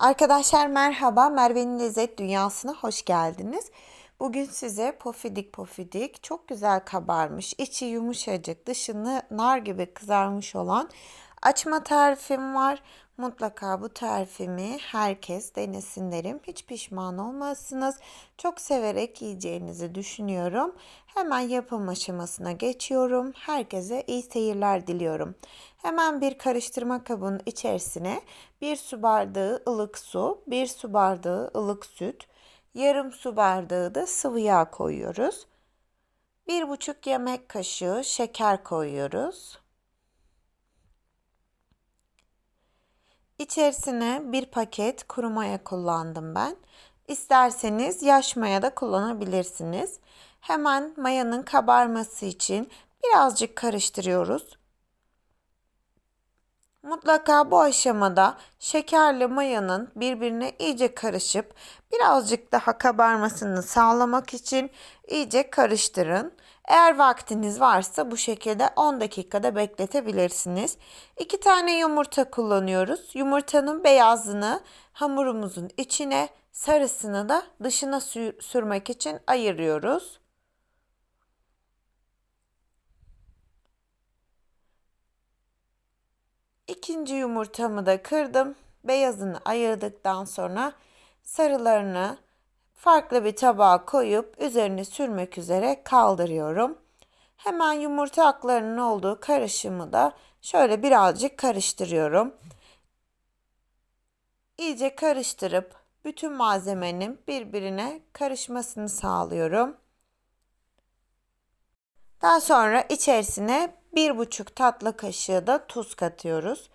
Arkadaşlar merhaba, Merve'nin lezzet dünyasına hoş geldiniz. Bugün size pofidik pofidik, çok güzel kabarmış, içi yumuşacık, dışını nar gibi kızarmış olan açma tarifim var. Mutlaka bu tarifimi herkes denesin derim. Hiç pişman olmazsınız. Çok severek yiyeceğinizi düşünüyorum. Hemen yapım aşamasına geçiyorum. Herkese iyi seyirler diliyorum. Hemen bir karıştırma kabının içerisine bir su bardağı ılık su, bir su bardağı ılık süt, yarım su bardağı da sıvı yağ koyuyoruz. Bir buçuk yemek kaşığı şeker koyuyoruz. İçerisine bir paket kuru maya kullandım ben. İsterseniz yaş maya da kullanabilirsiniz. Hemen mayanın kabarması için birazcık karıştırıyoruz. Mutlaka bu aşamada şekerli mayanın birbirine iyice karışıp birazcık daha kabarmasını sağlamak için iyice karıştırın. Eğer vaktiniz varsa bu şekilde 10 dakikada bekletebilirsiniz. 2 tane yumurta kullanıyoruz. Yumurtanın beyazını hamurumuzun içine, sarısını da dışına sürmek için ayırıyoruz. İkinci yumurtamı da kırdım. Beyazını ayırdıktan sonra sarılarını farklı bir tabağa koyup üzerine sürmek üzere kaldırıyorum. Hemen yumurta aklarının olduğu karışımı da şöyle birazcık karıştırıyorum. İyice karıştırıp bütün malzemenin birbirine karışmasını sağlıyorum. Daha sonra içerisine bir buçuk tatlı kaşığı da tuz katıyoruz.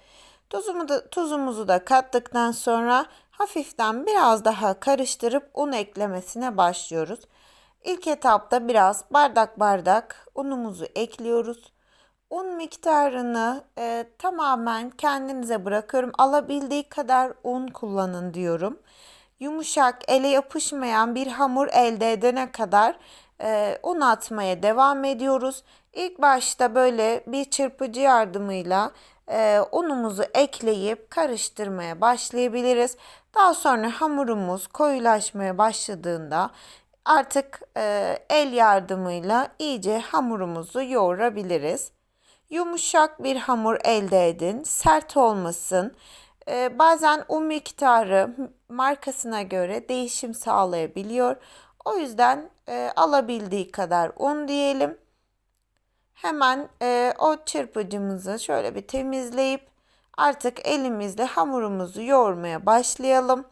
Tuzumu da, tuzumuzu da kattıktan sonra hafiften biraz daha karıştırıp un eklemesine başlıyoruz. İlk etapta biraz bardak bardak unumuzu ekliyoruz. Un miktarını e, tamamen kendinize bırakıyorum. Alabildiği kadar un kullanın diyorum. Yumuşak, ele yapışmayan bir hamur elde edene kadar e, un atmaya devam ediyoruz. İlk başta böyle bir çırpıcı yardımıyla e, unumuzu ekleyip karıştırmaya başlayabiliriz. Daha sonra hamurumuz koyulaşmaya başladığında artık e, el yardımıyla iyice hamurumuzu yoğurabiliriz. Yumuşak bir hamur elde edin, sert olmasın. E, bazen un miktarı markasına göre değişim sağlayabiliyor. O yüzden e, alabildiği kadar un diyelim. Hemen e, o çırpıcımızı şöyle bir temizleyip artık elimizle hamurumuzu yoğurmaya başlayalım.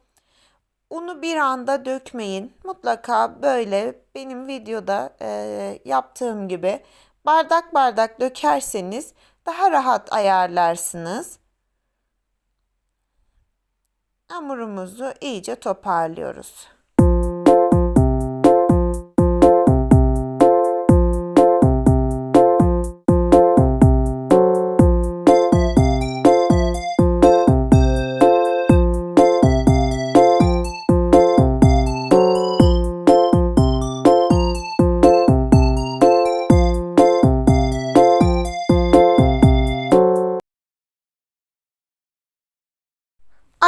Unu bir anda dökmeyin. Mutlaka böyle benim videoda e, yaptığım gibi bardak bardak dökerseniz daha rahat ayarlarsınız. Hamurumuzu iyice toparlıyoruz.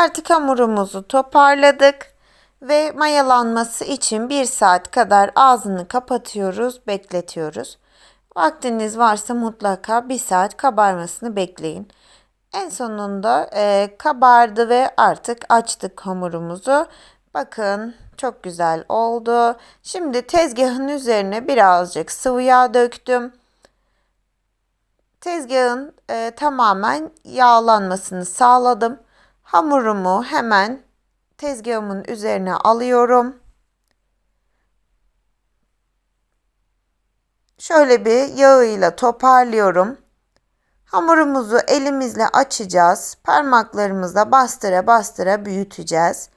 Artık hamurumuzu toparladık ve mayalanması için bir saat kadar ağzını kapatıyoruz, bekletiyoruz. Vaktiniz varsa mutlaka bir saat kabarmasını bekleyin. En sonunda e, kabardı ve artık açtık hamurumuzu. Bakın çok güzel oldu. Şimdi tezgahın üzerine birazcık sıvı yağ döktüm. Tezgahın e, tamamen yağlanmasını sağladım. Hamurumu hemen tezgahımın üzerine alıyorum. Şöyle bir yağıyla toparlıyorum. Hamurumuzu elimizle açacağız. Parmaklarımızla bastıra bastıra büyüteceğiz.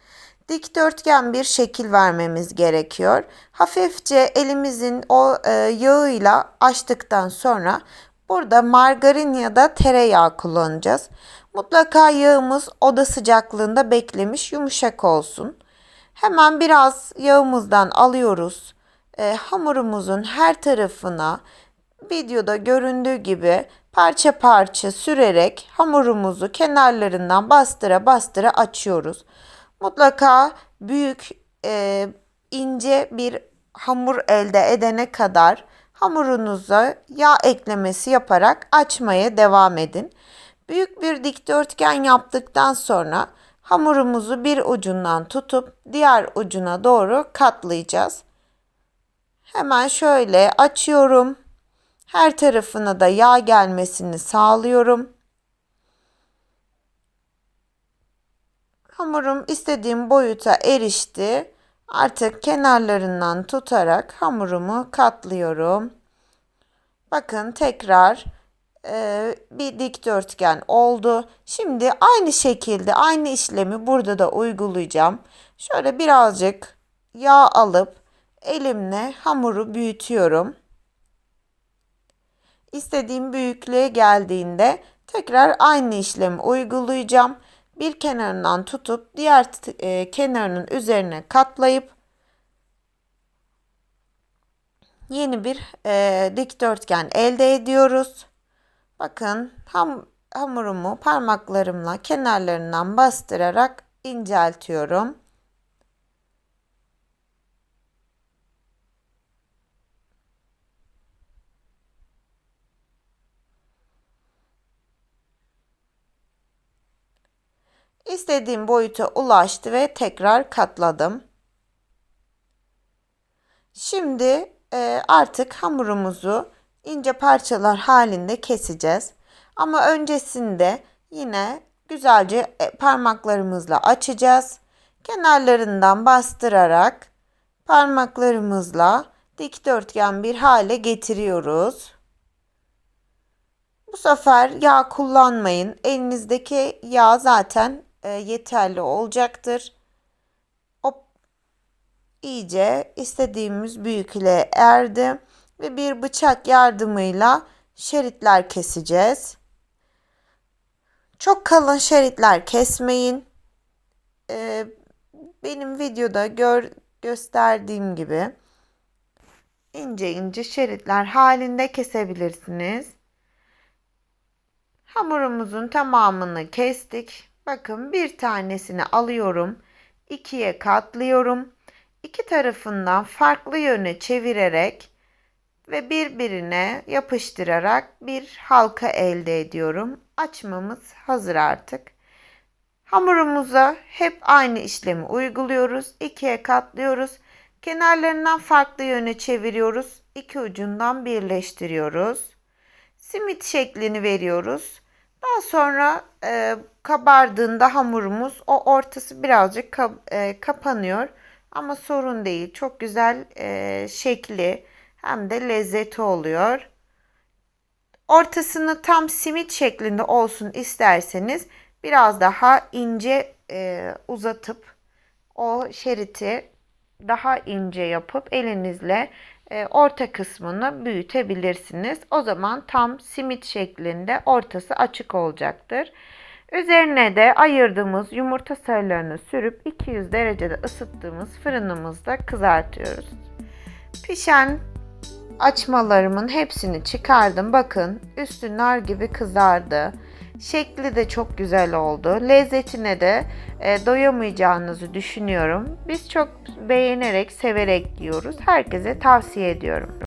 Dikdörtgen bir şekil vermemiz gerekiyor. Hafifçe elimizin o e, yağıyla açtıktan sonra burada margarin ya da tereyağı kullanacağız. Mutlaka yağımız oda sıcaklığında beklemiş yumuşak olsun. Hemen biraz yağımızdan alıyoruz. E, hamurumuzun her tarafına videoda göründüğü gibi parça parça sürerek hamurumuzu kenarlarından bastıra bastıra açıyoruz. Mutlaka büyük e, ince bir hamur elde edene kadar hamurunuza yağ eklemesi yaparak açmaya devam edin. Büyük bir dikdörtgen yaptıktan sonra hamurumuzu bir ucundan tutup diğer ucuna doğru katlayacağız. Hemen şöyle açıyorum. Her tarafına da yağ gelmesini sağlıyorum. Hamurum istediğim boyuta erişti. Artık kenarlarından tutarak hamurumu katlıyorum. Bakın tekrar e, bir dikdörtgen oldu. Şimdi aynı şekilde aynı işlemi burada da uygulayacağım. Şöyle birazcık yağ alıp elimle hamuru büyütüyorum. İstediğim büyüklüğe geldiğinde tekrar aynı işlemi uygulayacağım. Bir kenarından tutup diğer e, kenarının üzerine katlayıp yeni bir e, dikdörtgen elde ediyoruz. Bakın ham, hamurumu parmaklarımla kenarlarından bastırarak inceltiyorum. İstediğim boyuta ulaştı ve tekrar katladım. Şimdi e, artık hamurumuzu ince parçalar halinde keseceğiz. Ama öncesinde yine güzelce e, parmaklarımızla açacağız. Kenarlarından bastırarak parmaklarımızla dikdörtgen bir hale getiriyoruz. Bu sefer yağ kullanmayın. Elinizdeki yağ zaten e, yeterli olacaktır. Hop, iyice istediğimiz büyüklüğe erdi ve bir bıçak yardımıyla şeritler keseceğiz. Çok kalın şeritler kesmeyin. Ee, benim videoda gör, gösterdiğim gibi ince ince şeritler halinde kesebilirsiniz. Hamurumuzun tamamını kestik. Bakın bir tanesini alıyorum. ikiye katlıyorum. İki tarafından farklı yöne çevirerek ve birbirine yapıştırarak bir halka elde ediyorum. Açmamız hazır artık. Hamurumuza hep aynı işlemi uyguluyoruz. İkiye katlıyoruz. Kenarlarından farklı yöne çeviriyoruz. İki ucundan birleştiriyoruz. Simit şeklini veriyoruz. Daha sonra e, kabardığında hamurumuz o ortası birazcık kap, e, kapanıyor. Ama sorun değil. Çok güzel e, şekli hem de lezzeti oluyor. Ortasını tam simit şeklinde olsun isterseniz biraz daha ince e, uzatıp o şeriti daha ince yapıp elinizle orta kısmını büyütebilirsiniz. O zaman tam simit şeklinde ortası açık olacaktır. Üzerine de ayırdığımız yumurta sarılarını sürüp 200 derecede ısıttığımız fırınımızda kızartıyoruz. Pişen açmalarımın hepsini çıkardım. Bakın üstü nar gibi kızardı. Şekli de çok güzel oldu. Lezzetine de e, doyamayacağınızı düşünüyorum. Biz çok beğenerek, severek yiyoruz. Herkese tavsiye ediyorum.